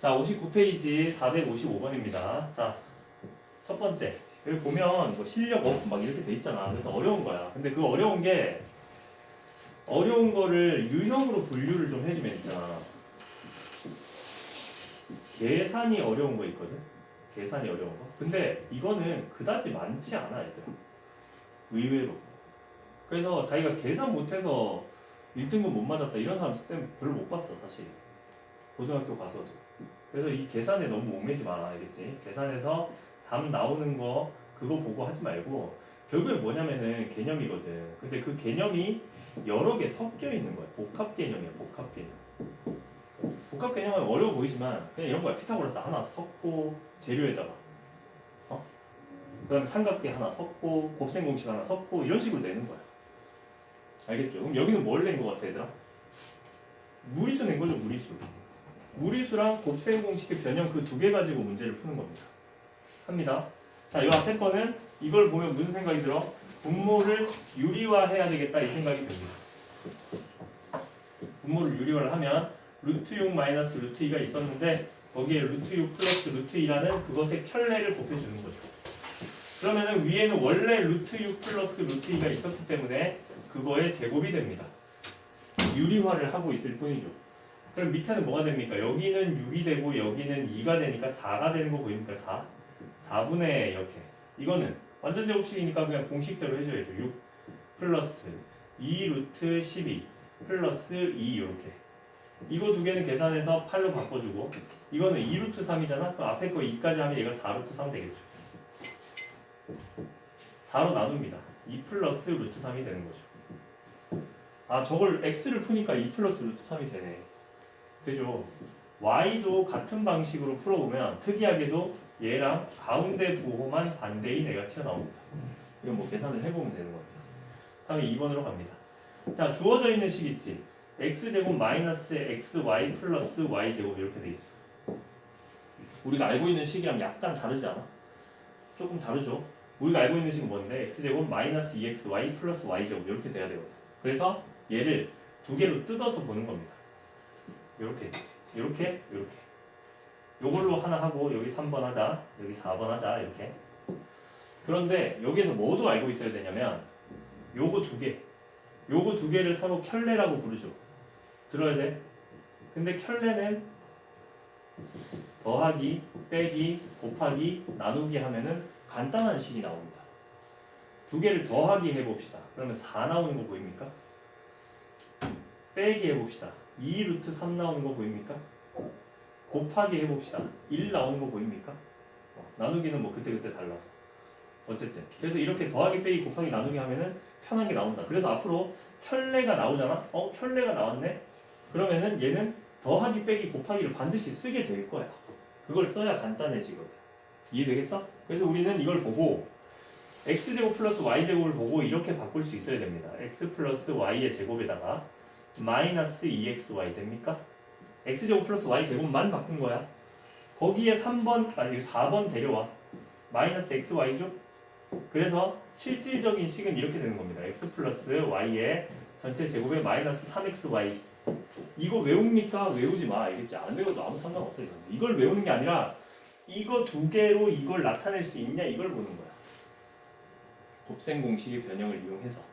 자, 59페이지 455번입니다. 자, 첫 번째. 여기 보면 뭐 실력 업 막 이렇게 돼 있잖아. 그래서 어려운 거야. 근데 그 어려운 게 어려운 거를 유형으로 분류를 좀 해주면 있잖아. 계산이 어려운 거 있거든. 계산이 어려운 거. 근데 이거는 그다지 많지 않아, 얘들아. 의외로. 그래서 자기가 계산 못해서 1등급 못 맞았다 이런 사람 쌤 별로 못 봤어 사실 고등학교 가서도 그래서 이 계산에 너무 얽매지 마라 알겠지? 계산에서 답 나오는 거 그거 보고 하지 말고 결국에 뭐냐면은 개념이거든. 근데 그 개념이 여러 개 섞여 있는 거야. 복합 개념이야 복합 개념. 복합 개념은 어려워 보이지만 그냥 이런 거야. 피타고라스 하나 섞고 재료에다가. 어? 그 다음에 삼각대 하나 섞고 곱셈 공식 하나 섞고 이런 식으로 내는 거야. 알겠죠? 그럼 여기는 뭘낸것 같아 얘들아? 무리수 낸 거죠 무리수 무리수랑 곱셈 공식의 변형 그 두 개 가지고 문제를 푸는 겁니다 합니다 자 이 앞에 거는 이걸 보면 무슨 생각이 들어? 분모를 유리화해야 되겠다 이 생각이 듭니다 분모를 유리화를 하면 루트 6 마이너스 루트 2가 있었는데 거기에 루트 6 플러스 루트 2라는 그것의 켤레를 곱해주는 거죠 그러면은 위에는 원래 루트 6 플러스 루트 2가 있었기 때문에 그거의 제곱이 됩니다. 유리화를 하고 있을 뿐이죠. 그럼 밑에는 뭐가 됩니까? 여기는 6이 되고 여기는 2가 되니까 4가 되는 거 보입니까? 4. 4분의 이렇게. 이거는 완전 제곱식이니까 그냥 공식대로 해줘야죠. 6 플러스 2 루트 12 플러스 2 이렇게. 이거 두 개는 계산해서 8로 바꿔주고 이거는 2 루트 3이잖아? 그럼 앞에 거 2까지 하면 얘가 4 루트 3 되겠죠. 4로 나눕니다. 2 플러스 루트 3이 되는 거죠. 아 저걸 x를 푸니까 2 플러스 루트 3이 되네. 그죠? y도 같은 방식으로 풀어보면 특이하게도 얘랑 가운데 부호만 반대인 애가 튀어나옵니다. 이건 뭐 계산을 해보면 되는 겁니다. 다음에 2번으로 갑니다. 자 주어져 있는 식 있지? x제곱 마이너스 xy 플러스 y제곱 이렇게 돼 있어. 우리가 알고 있는 식이랑 약간 다르지 않아? 조금 다르죠? 우리가 알고 있는 식은 뭔데? x제곱 마이너스 2xy 플러스 y제곱 이렇게 돼야 되거든. 그래서 얘를 두 개로 뜯어서 보는 겁니다. 이렇게, 이렇게, 이렇게. 요걸로 하나 하고 여기 3번 하자, 여기 4번 하자 이렇게. 그런데 여기에서 뭐도 알고 있어야 되냐면 요거 두 개, 요거 두 개를 서로 켤레라고 부르죠. 들어야 돼. 근데 켤레는 더하기, 빼기, 곱하기, 나누기 하면은 간단한 식이 나옵니다. 두 개를 더하기 해봅시다. 그러면 4 나오는 거 보입니까? 빼기 해봅시다. 2 루트 3 나오는 거 보입니까? 곱하기 해봅시다. 1 나오는 거 보입니까? 어, 나누기는 뭐 그때그때 달라서. 어쨌든. 그래서 이렇게 더하기, 빼기, 곱하기, 나누기 하면은 편한 게 나온다. 그래서 앞으로 켤레가 나오잖아? 어? 켤레가 나왔네? 그러면은 얘는 더하기, 빼기, 곱하기를 반드시 쓰게 될 거야. 그걸 써야 간단해지거든. 이해되겠어? 그래서 우리는 이걸 보고 x제곱 플러스 y제곱을 보고 이렇게 바꿀 수 있어야 됩니다. x 플러스 y의 제곱에다가 마이너스 2xy 됩니까? x제곱 플러스 y제곱만 바꾼 거야. 거기에 3번, 아니 4번 데려와. 마이너스 xy죠? 그래서 실질적인 식은 이렇게 되는 겁니다. x 플러스 y의 전체 제곱에 마이너스 3xy. 이거 외웁니까? 외우지 마. 알겠지? 안 외워도 아무 상관없어요. 이걸 외우는 게 아니라 이거 두 개로 이걸 나타낼 수 있냐 이걸 보는 거야. 곱셈 공식의 변형을 이용해서.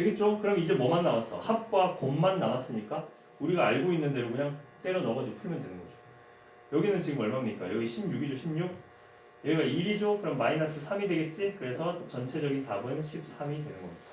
되겠죠? 그럼 이제 뭐만 남았어? 합과 곱만 남았으니까 우리가 알고 있는 대로 그냥 때려 넣어가지고 풀면 되는 거죠. 여기는 지금 얼마입니까? 여기 16이죠, 16. 여기가 1이죠? 그럼 마이너스 3이 되겠지? 그래서 전체적인 답은 13이 되는 겁니다.